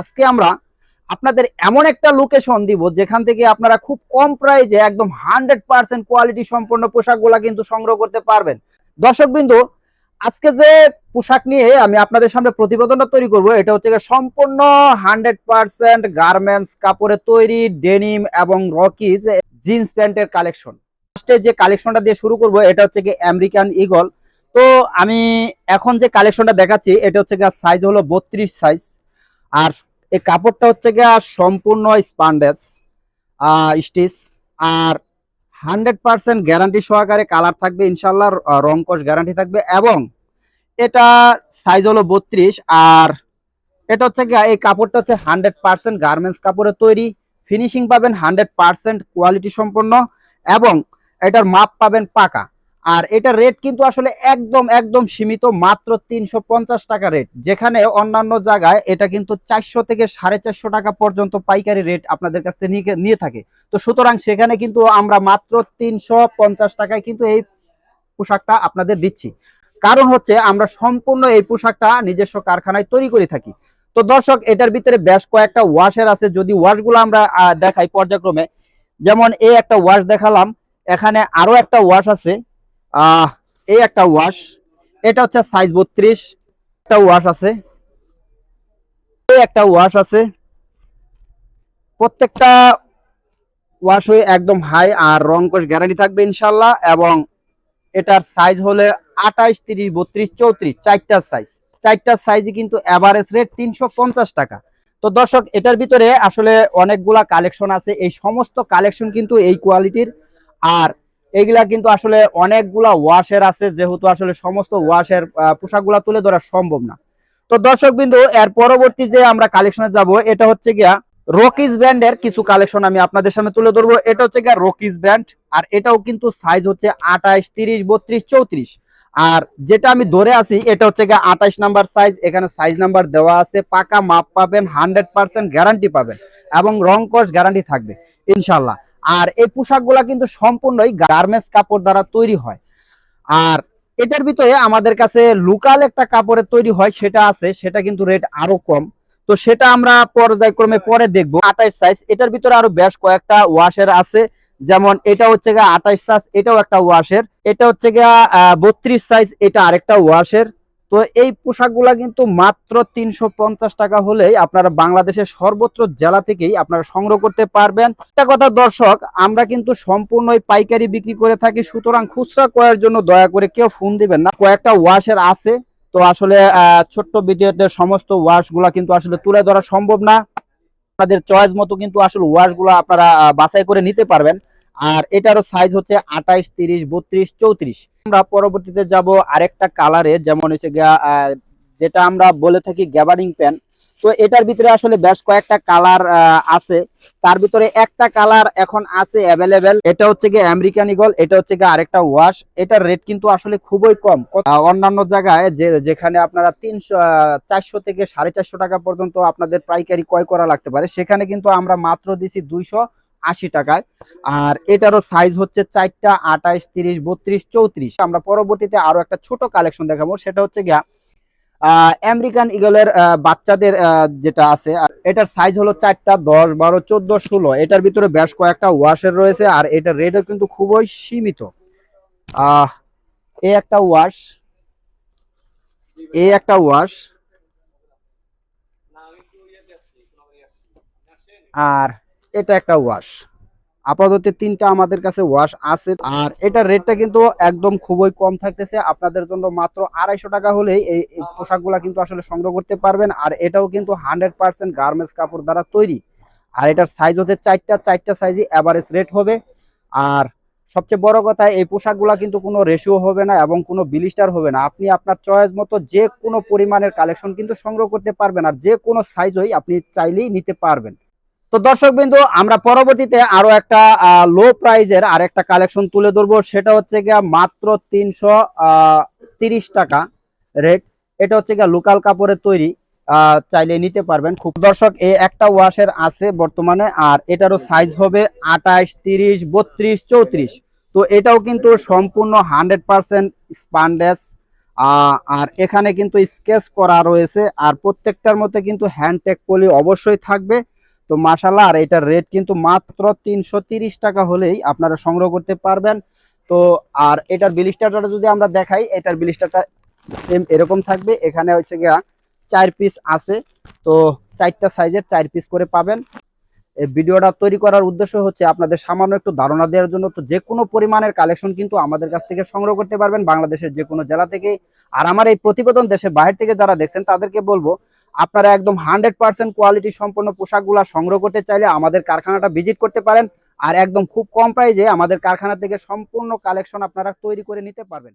আজকে আমরা আপনাদের এমন একটা লোকেশন দিব যেখান থেকে আপনারা খুব কম প্রাইজে একদম হান্ড্রেড পার্সেন্ট কোয়ালিটি সম্পন্ন পোশাকগুলা কিন্তু সংগ্রহ করতে পারবেন। দর্শক বিন্দু, আজকে যে পোশাক নিয়ে আমি আপনাদের সামনে প্রতিবেদনটা তৈরি করব, এটা হচ্ছে সম্পূর্ণ হান্ড্রেড পার্সেন্ট গার্মেন্টস কাপড়ে তৈরি ডেনিম এবং রকিজ জিন্স প্যান্টের কালেকশন ফার্স্টে যে কালেকশনটা দিয়ে শুরু করব, এটা হচ্ছে কি আমেরিকান ইগল তো আমি এখন যে কালেকশনটা দেখাচ্ছি, এটা হচ্ছে সাইজ হলো বত্রিশ সাইজ আর এই কাপড়টা হচ্ছে গিয়ে সম্পূর্ণ স্পান্ডেস স্টিচ, আর হান্ড্রেড পার্সেন্ট গ্যারান্টি সহকারে কালার থাকবে ইনশাল্লাহ রংকশ গ্যারান্টি থাকবে এবং এটা সাইজ হলো বত্রিশ, আর এটা হচ্ছে গিয়ে এই কাপড়টা হচ্ছে হান্ড্রেড পার্সেন্ট গার্মেন্টস কাপড়ে তৈরি ফিনিশিং পাবেন হান্ড্রেড পার্সেন্ট কোয়ালিটি সম্পন্ন এবং এটার মাপ পাবেন পাকা। আর এটার রেট কিন্তু আসলে একদম একদম সীমিত, মাত্র তিনশো পঞ্চাশ টাকা রেট যেখানে অন্যান্য জায়গায় এটা কিন্তু চারশো থেকে সাড়ে চারশো টাকা পর্যন্ত পাইকারি রেট আপনাদের কাছ থেকে নিয়ে- থাকে। তো সুতরাং সেখানে কিন্তু আমরা মাত্র তিনশো পঞ্চাশ টাকায় কিন্তু এই পোশাকটা আপনাদের দিচ্ছি। কারণ হচ্ছে আমরা সম্পূর্ণ এই পোশাকটা নিজস্ব কারখানায় তৈরি করে থাকি। তো দর্শক, এটার ভিতরে বেশ কয়েকটা ওয়াশের আছে। যদি ওয়াশগুলো আমরা দেখাই পর্যায়ক্রমে, যেমন এই একটা ওয়াশ দেখালাম, এখানে আরও একটা ওয়াশ আছে। এই একটা ওয়াশ এটা হচ্ছে সাইজ বত্রিশ, একটা ওয়াশ আছে। এই একটা ওয়াশ আছে। প্রত্যেকটা ওয়াশ হয়ে একদম হাই আর রংকশ গ্যারান্টি থাকবে ইনশাল্লাহ এবং এটার সাইজ হলে আঠাইশ তিরিশ, বত্রিশ, চৌত্রিশ চারটার সাইজ চারটার সাইজই কিন্তু অ্যাভারেজ রেট তিনশো পঞ্চাশ টাকা। তো দর্শক, এটার ভিতরে আসলে অনেকগুলা কালেকশন আছে। এই সমস্ত কালেকশন কিন্তু এই কোয়ালিটির আর এগুলা কিন্তু আসলে অনেকগুলা ওয়াশের আছে, যেহেতু আসলে সমস্ত ওয়াশের পোশাকগুলা তুলে ধরা সম্ভব না। তো দর্শক বিন্দু, এর পরবর্তী যে আমরা কালেকশনে যাব, এটা হচ্ছে গিয়া রকিজ ব্র্যান্ডের কিছু কালেকশন আমি আপনাদের সামনে তুলে ধরবো। এটা হচ্ছে গিয়া রকিজ ব্র্যান্ড আর এটাও কিন্তু সাইজ হচ্ছে আঠাইশ, তিরিশ, বত্রিশ, চৌত্রিশ। আর যেটা আমি ধরে আছি, এটা হচ্ছে গিয়ে আঠাইশ নাম্বার সাইজ এখানে সাইজ নাম্বার দেওয়া আছে, পাকা মাপ পাবেন হান্ড্রেড পার্সেন্ট গ্যারান্টি পাবেন, এবং রং কস গ্যারান্টি থাকবে ইনশাল্লাহ আর এই পোশাকগুলা কিন্তু সম্পূর্ণই গার্মেন্টস কাপড় দ্বারা তৈরি হয়। আর এটার ভিতরে আমাদের কাছে লোকাল একটা কাপড়ের তৈরি হয়, সেটা আছে, সেটা কিন্তু রেট আরও কম। তো সেটা আমরা পর্যায়ক্রমে পরে দেখব। আঠাইশ সাইজ এটার ভিতরে আরও বেশ কয়েকটা ওয়াশের আছে। যেমন এটা হচ্ছে গিয়ে আঠাইশ সাইজ এটাও একটা ওয়াশের এটা হচ্ছে গিয়া বত্রিশ সাইজ এটা আরেকটা ওয়াশের তো এই পোশাকগুলা কিন্তু মাত্র তিনশো পঞ্চাশ টাকা হলেই আপনারা বাংলাদেশের সর্বত্র জেলা থেকেই আপনারা সংগ্রহ করতে পারবেন। একটা কথা দর্শক, আমরা কিন্তু সম্পূর্ণই পাইকারি বিক্রি করে থাকি, সুতরাং খুচরা ক্রয়ের জন্য দয়া করে কেউ ফোন দিবেন না। কয়েকটা ওয়াশের আছে, তো আসলে ছোট্ট ভিডিওতে সমস্ত ওয়াশগুলা কিন্তু আসলে তুলে ধরা সম্ভব না। আপনাদের চয়েস মতো কিন্তু আসলে ওয়াশগুলা আপনারা বাছাই করে নিতে পারবেন। আর এটারও সাইজ হচ্ছে আঠাইশ, তিরিশ, বত্রিশ, চৌত্রিশ। আমরা পরবর্তীতে যাব আরেকটা কালারে যেমন হচ্ছে যেটা আমরা বলে থাকি গ্যাবারিং প্যান তো এটার ভিতরে আসলে বেশ কয়েকটা কালার আছে। তার ভিতরে একটা কালার এখন আছে অ্যাভেলেবেল এটা হচ্ছে গিয়ে আমেরিকান ইগল এটা হচ্ছে গিয়ে আরেকটা ওয়াশ এটার রেট কিন্তু আসলে খুবই কম। অন্যান্য জায়গায় যে, যেখানে আপনারা তিনশো চারশো থেকে সাড়ে চারশো টাকা পর্যন্ত আপনাদের পাইকারি ক্রয় করা লাগতে পারে, সেখানে কিন্তু আমরা মাত্র দিছি দুইশো আশি টাকায়। আর এটারও সাইজ হচ্ছে চারটা আঠাইশ তিরিশ, বত্রিশ, চৌত্রিশ। আমরা পরবর্তীতে আরও একটা ছোট কালেকশন দেখাবো, সেটা হচ্ছে গিয়া আমেরিকান ইগলের বাচ্চাদের যেটা আছে এটার সাইজ হলো চারটা, দশ, বারো, চোদ্দ, ষোলো। এটার ভিতরে বেশ কয়েকটা ওয়াশের রয়েছে, আর এটার রেটও কিন্তু খুবই সীমিত। এই একটা ওয়াশ এই একটা ওয়াশ আর এটা একটা ওয়াশ আপাতত তিনটা আমাদের কাছে ওয়াশ আছে। আর এটার রেটটা কিন্তু একদম খুবই কম থাকতেছে। আপনাদের জন্য মাত্র আড়াইশো টাকা হলেই এই পোশাকগুলা কিন্তু আসলে সংগ্রহ করতে পারবেন। আর এটাও কিন্তু হান্ড্রেড পার্সেন্ট গার্মেন্টস কাপড় দ্বারা তৈরি। আর এটার সাইজ হচ্ছে চারটা চারটা সাইজই অ্যাভারেজ রেট হবে। আর সবচেয়ে বড় কথা, এই পোশাকগুলা কিন্তু কোনো রেশিও হবে না এবং কোনো বিলিস্টার হবে না। আপনি আপনার চয়েস মতো যে কোনো পরিমাণের কালেকশন কিন্তু সংগ্রহ করতে পারবেন। আর যে কোনো সাইজই আপনি চাইলেই নিতে পারবেন। তো দর্শক বিন্দু, আমরা পরবর্তীতে আরও একটা লো প্রাইজের আর একটা কালেকশন তুলে ধরবো। সেটা হচ্ছে গিয়া মাত্র তিনশো তিরিশ টাকা রেট এটা হচ্ছে গিয়া লোকাল কাপড়ের তৈরি চাইলে নিতে পারবেন। খুব দর্শক এই একটা ওয়াশের আছে বর্তমানে, আর এটারও সাইজ হবে আঠাইশ তিরিশ, বত্রিশ, চৌত্রিশ। তো এটাও কিন্তু সম্পূর্ণ হান্ড্রেড পার্সেন্ট স্পান্ডেস আর এখানে কিন্তু স্কেচ করা রয়েছে। আর প্রত্যেকটার মধ্যে কিন্তু হ্যান্ডটেক পলি অবশ্যই থাকবে। তো মাশাল্লাহ আর এটার রেট কিন্তু মাত্র তিনশো টাকা হলেই আপনারা সংগ্রহ করতে পারবেন। তো আর এটার বিলিস্টারটা যদি আমরা দেখাই, এটার বিলিস্টারটা সেম এরকম থাকবে। এখানে হচ্ছে গিয়া চার পিস আছে। তো চারটা সাইজের চার পিস করে পাবেন। এই ভিডিওটা তৈরি করার উদ্দেশ্য হচ্ছে আপনাদের সামান্য একটু ধারণা দেওয়ার জন্য। তো যে কোনো পরিমাণের কালেকশন কিন্তু আমাদের কাছ থেকে সংগ্রহ করতে পারবেন। বাংলাদেশের যে কোনো জেলা থেকে আর আমার এই প্রতিবেদন দেশের বাইরে থেকে যারা দেখছেন, তাদেরকে বলব আপনারা একদম হান্ড্রেড পার্সেন্ট কোয়ালিটি সম্পন্ন পোশাকগুলো সংগ্রহ করতে চাইলে আমাদের কারখানাটা ভিজিট করতে পারেন। আর একদম খুব কম প্রাইজে আমাদের কারখানা থেকে সম্পূর্ণ কালেকশন আপনারা তৈরি করে নিতে পারবেন।